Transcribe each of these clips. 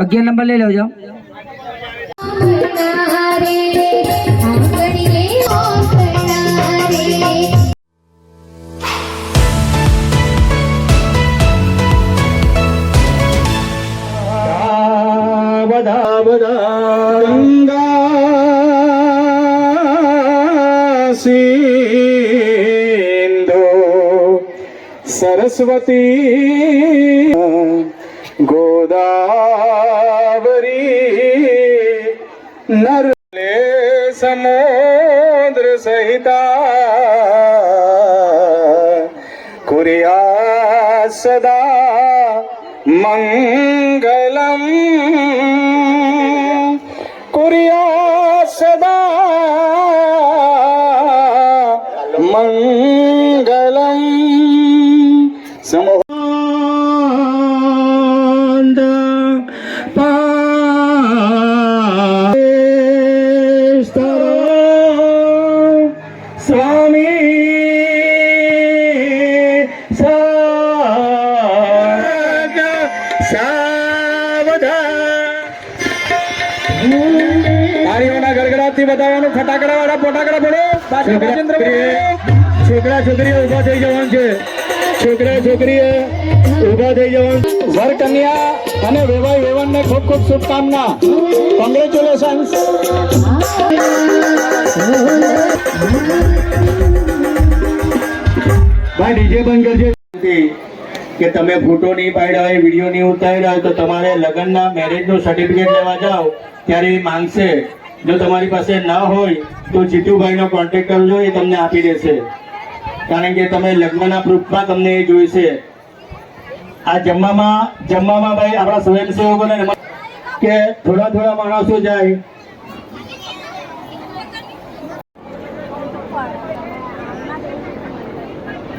અગિયાર નંબર લઈ લેજો. બધા બધા ગંગા सरस्वती गोदावरी नरले समुद्र सहिता कुरिया सदा मङ्गलम् कुरिया सदा સમોહંદ પાસ્તરો સ્વામી સગ સાવધાન તાળીઓના ગડગડાટથી બતાવવાનું ફટાકડા વાળા ફટાકડા પડો છોકરા છોકરીઓ ઉભા થઈ જવાનું છે છોકરીએ ઊભા થઈ જવાનું. વર કન્યા અને વેવાય વેવણને ખૂબ ખૂબ શુભકામના. કોંગ્રેચ્યુલેશન્સ ભાઈ, ડીજે બંધ કરજે. કે તમે ફોટો નહીં પાડ્યા હોય, વીડિયો નહીં ઉતાર્યા હોય, તો તમારે લગ્નના મેરેજનું સર્ટિફિકેટ લેવા જાઓ. ત્યારે એ માંગશે. જો તમારી પાસે ના હોય, તો જીતુભાઈનો કોન્ટેક્ટ કરજો, એ તમને આપી દેશે. કારણ કે તમે લગ્નના પ્રૂફમાં તમને એ જોઈશે આ જમવામાં જમવામાં ભાઈ આપણા સ્વયંસેવકોને કે થોડા થોડા માણસો જાય.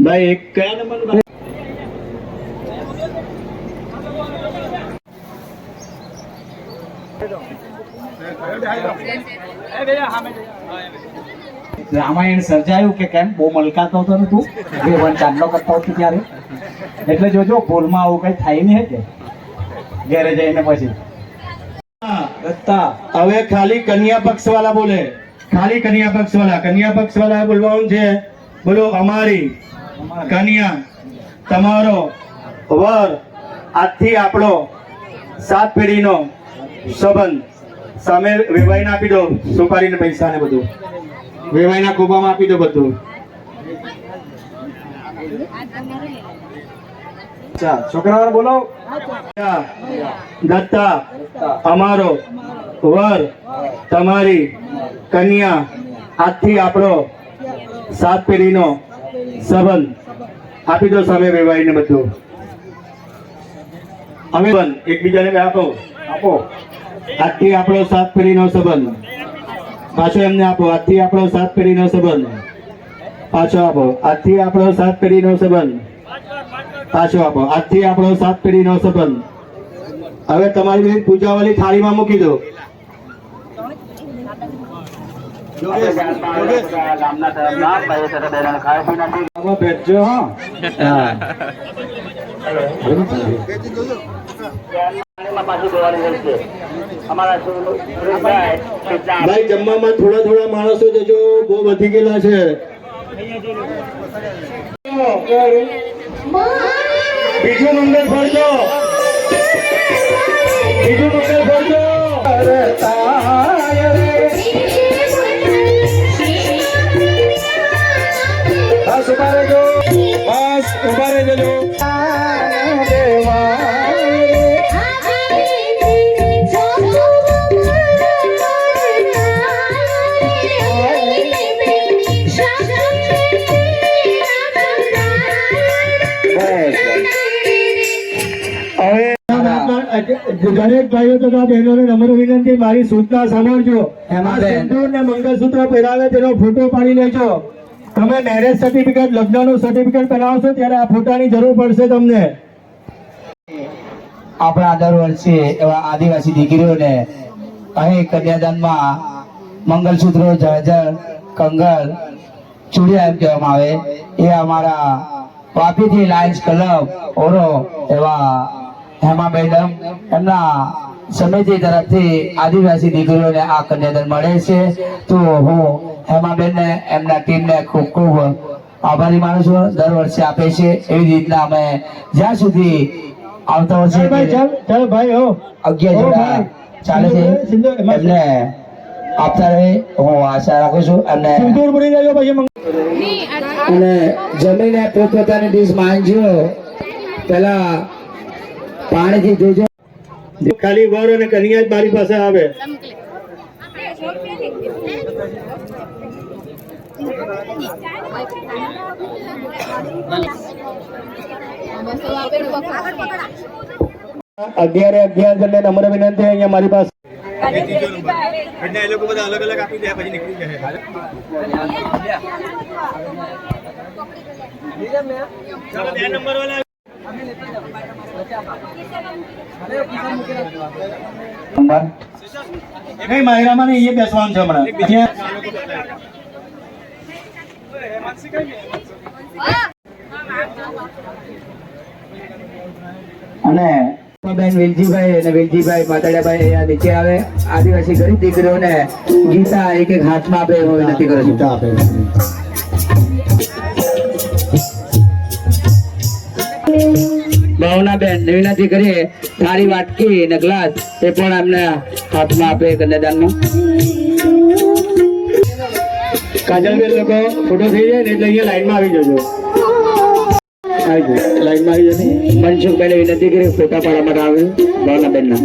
ભાઈ કયા નંબર રામાયણ સર્જાયું કે કેમ? બહુ મલકાતો હતો ને તું. બે વન ચાંદલો કરતો હતો ત્યારે. એટલે જોજો ભૂલમાં આવું કઈ થાય નહીં કે ઘેરે જઈને પછી. હવે ખાલી કન્યા પક્ષ વાળા બોલે. ખાલી કન્યા પક્ષ વાળા કન્યા પક્ષ વાળા બોલવાનું છે બોલો અમારી કન્યા તમારો વર આજથી આપણો સાત પેઢીનો સંબંધ. સામે વેવાઈને આપી દો. સુપારીને પૈસા ને બધું. વેવાઈના કુબામાં આપી દો બધું. છોકરાઓ બોલો. દત્તા, અમારો વર, તમારી કન્યા, આજથી આપણો સાત પેઢીનો સંબંધ. આપી દો સામે વેવાઈને બધું. અમે એકબીજાને આપો. આપો. આજથી આપણો સાત પેઢીનો સંબંધ. પાછો એમને આપો આજથી આપણો સાત પેઢીનો સંબંધ. પાછો આપો આજથી આપણો સાત પેઢીનો સંબંધ. પાછો આપો આજથી આપણો સાત પેઢીનો સંબંધ. હવે તમારી બેન પૂજાવાળી થાળીમાં મૂકી દો. બેઠજો હા. ભાઈ, જમવામાં થોડા થોડા માણસો જજો બહુ વધી ગયેલા છે. બીજું નંબર ફરજો બીજું મંગળ ફરજો અરે તાય રે. બસ, ઊભા રહેજો દરેક ભાઈઓ તથા બહેનોને નમ્ર વિનંતી મારી સૂચના સાંભળજો. સિંદૂર ને મંગળસૂત્ર પહેરાવે તેનો ફોટો પાડી લેજો. તમે મેરેજ સર્ટિફિકેટ લગ્નનું સર્ટિફિકેટ બનાવશો ત્યારે આ ફોટાની જરૂર પડશે તમને. આપણા દર વર્ષે એવા આદિવાસી દીકરીઓને અહીં કન્યાદાનમાં મંગલસૂત્રો જળજળ કંગલ ચૂડિયા એમ કહેવામાં આવે. એ અમારા વાપીથી લાયન્સ ક્લબ ઓરો એવા હેમા મેડમ એમના સમિતિ તરફથી આદિવાસી દીકરીઓને આ કન્યાદાન મળે છે. તો હું હેમાબેનને એમના ટીમને ખૂબ ખૂબ આભારી માનું છું. દર વર્ષે આપે છે. એવી રીતના અમે જ્યાં સુધી આવતા વર્ષે ચાલ ભાઈ હો. અગિયાર જોડા ચાલે છે. એમને આપતા રહે. હું આશા રાખું છું. અને અને જમીને પોતપોતાની ડીશ માંગજો પેલા પાણીથી જોજો ખાલી વર અને કન્યા જ મારી પાસે આવે. અગિયારે અગિયાર જણને નમ્ર વિનંતી અહીંયા મારી પાસે. નંબર નહીં માયરામાં નહીં એ બેસવાનું છે હમણાં. અને બેન વેલજીભાઈ અને વેલજીભાઈ માતાડાભાઈ અહીંયા નીચે આવે. આદિવાસી ગરીબ દીકરીઓને ગીતા એક એક હાથમાં આપે હું વિનંતી કરું છું ભાવનાબેન વિનંતી કરીએ થાળી વાટકી અને ગ્લાસ, એ પણ એમને હાથમાં આપે કન્યાદાનમાં કાજલબેન લોકો ફોટો થઈ જાય ને એટલે અહીંયા લાઈનમાં આવી જજો. આવી જજો. આવી જજો મનસુખભાઈને વિનંતી કરી ફોટા પાડવા માટે આવે ભાવનાબેનના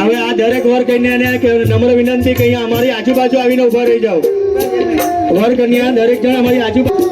હવે આ દરેક વર કન્યાને નમ્ર વિનંતી કે અહીંયા અમારી આજુબાજુ આવીને ઊભા રહી જાઓ. વર કન્યા દરેક જણ અમારી આજુબાજુ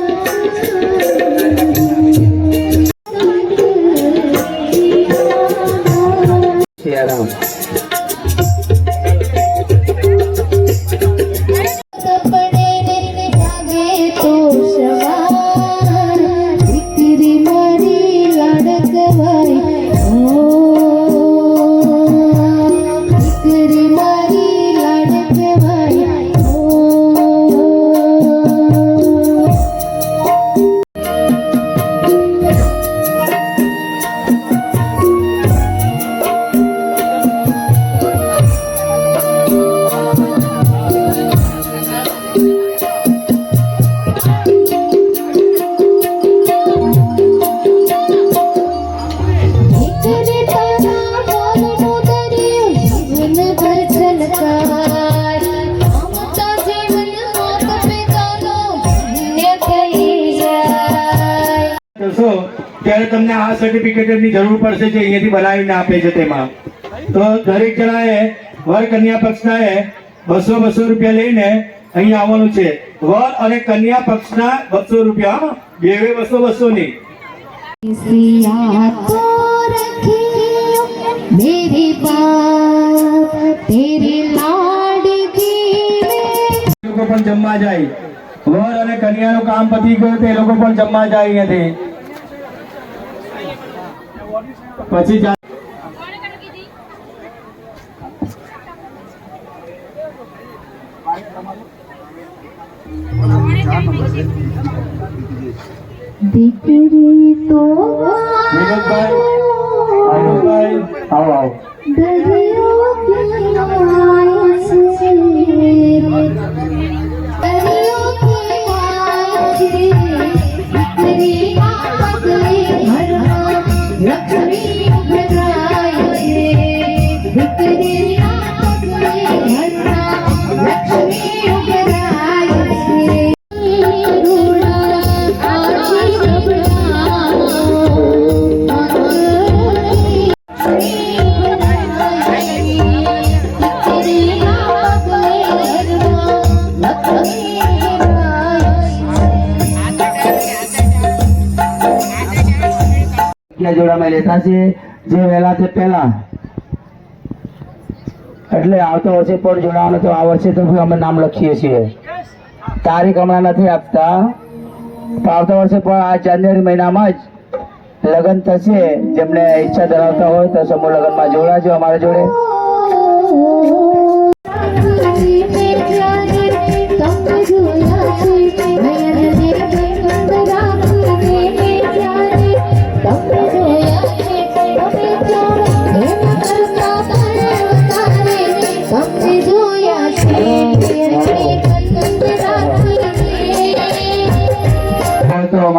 તમને આ સર્ટિફિકેટની જરૂર પડશે જે અહીંયાથી બનાવીને આપે છે તેમાં તો દરેક જણાએ વર કન્યા પક્ષનાએ બસો બસો રૂપિયા લઈને અહીં આવવાનું છે વર અને કન્યા પક્ષના બસો રૂપિયા હા? બેવે બસો બસો નહીં सिया को रखियो मेरी बात तेरी लाडकी એ લોકો પણ જમવા જાય વર અને કન્યાનું કામ પતી ગયું તો એ લોકો પણ જમવા જાય અહીંયાથી પછી દીકરી તો જોડામાં જે વહેલા તે પહેલા. એટલે આવતા વર્ષે પણ જોડાવાનું તો આ વર્ષે તો અમે નામ લખીએ છીએ. તારીખ હમણાં નથી આપતા. આવતા વર્ષે પણ આ જાન્યુઆરી મહિનામાં જ લગ્ન થશે. જેમને ઈચ્છા ધરાવતા હોય તો સમૂહ લગ્નમાં જોડાજો અમારા જોડે.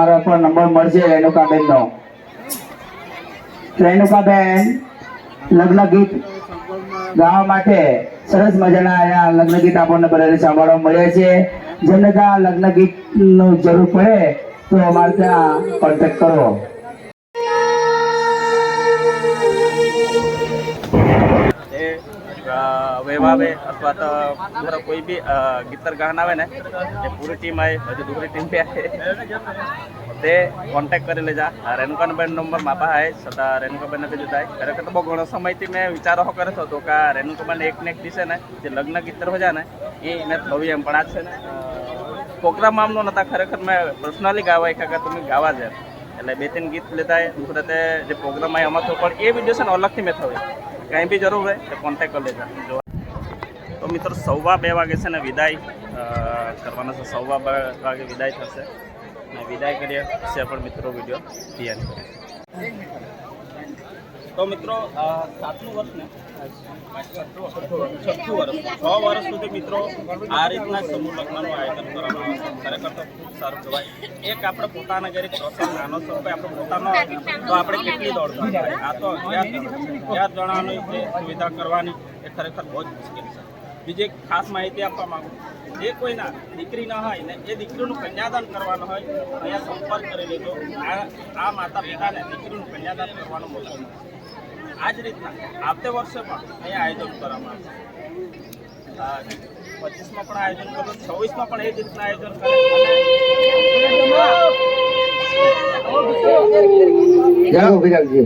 મારો પણ નંબર મળશે રેણુકાબેન નો રેણુકાબેન લગ્ન ગીત ગાવા માટે સરસ મજાના લગ્ન ગીત આપણને બધાને સાંભળવા મળે છે. જેમને ત્યાં લગ્ન ગીતનું જરૂર પડે તો અમારે ત્યાં કોન્ટેક્ટ કરો. વૈભાવે અથવા તો મારો કોઈ બી ગીતર ગાન આવે ને એ પૂરી ટીમ આવે હજુ દુસરી ટીમ બી આવે, તે કોન્ટેક્ટ કરી લેજા. રેણુકાબેન નંબર માપા આવે છતાં રેણુકાબેન નથી જોતા ખરેખર તો બહુ ઘણો સમયથી મેં વિચારો કરે હતો કે આ રેણુકાબેન એક ને એક દિશે ને, જે લગ્ન ગીતર હોય ને, એ મેં થવી એમ પણ આ છે ને પ્રોગ્રામ આમનો નતા, ખરેખર મેં પર્સનલી ગાવા કે તમે ગાવા છે એટલે બે ત્રણ ગીત લેતા દુસરા તે જે પ્રોગ્રામ આવે એમાં તો પણ એ વીડિયો છે ને અલગથી મેં થવી. કાંઈ બી જરૂર હોય તો કોન્ટેક્ટ કરી લેજા. જોવા તો મિત્રો, સવા બે વાગે છે ને વિદાય. કરવાના છે. સવા બે વાગે વિદાય થશે. અને વિદાય કરીએ છે પણ મિત્રો વીડિયો તૈયાર કરીએ. તો મિત્રો સાતમું વર્ષ ને? છઠ્ઠું વર્ષ. છ વર્ષ સુધી મિત્રો આ રીતના સમૂહ લગ્નનું આયોજન કરવામાં છે. ખરેખર તો ખૂબ સારું કહેવાય. એક આપણે પોતાના ઘરે પ્રસંગ, નાનો સ્વરૂપે આપણે પોતાનો તો આપણે કેટલી દોડતા આ તો અગિયાર અગિયાર જણાની સુવિધા કરવાની એ ખરેખર બહુ જ મુશ્કેલ છે. બીજી ખાસ માહિતી આપવા માંગુ જે કોઈના દીકરી ના હોય ને એ દીકરીનું કન્યાદાન કરવાનું હોય, અહીંયા સંપર્ક કરી લેજો આ આ માતા પિતાને દીકરીનું કન્યાદાન કરવાનો મોકો આ જ રીતના આવતે વર્ષે પણ અહીંયા આયોજન કરવામાં આવશે પચીસમાં પણ આયોજન કરું છવ્વીસમાં પણ એ જ રીતના આયોજન કરે જય વિરાગજી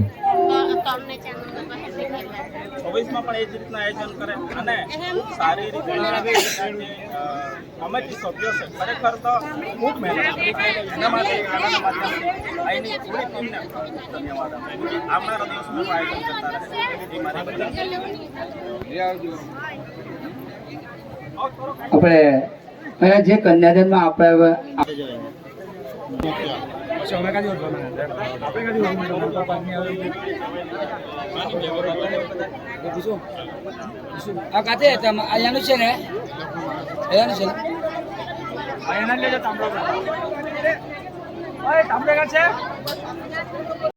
છવ્વીસમાં પણ એ જ રીતના આયોજન કરે. અને ખૂબ સારી રીતના જે, સભ્યો છે. ખરેખર તો ખૂબ મહેનત છે. એના માટે આના માધ્યમથી અહીંની પૂરી ટીમને ધન્યવાદ આપે આવનારા દિવસોમાં આયોજન કરતા રહે. એ મારી બધા આપણે જે કન્યાદાનમાં આપણે આ કાતે તમ અહીંયાનું છે ને અહીંયાનું છે ને સાસરી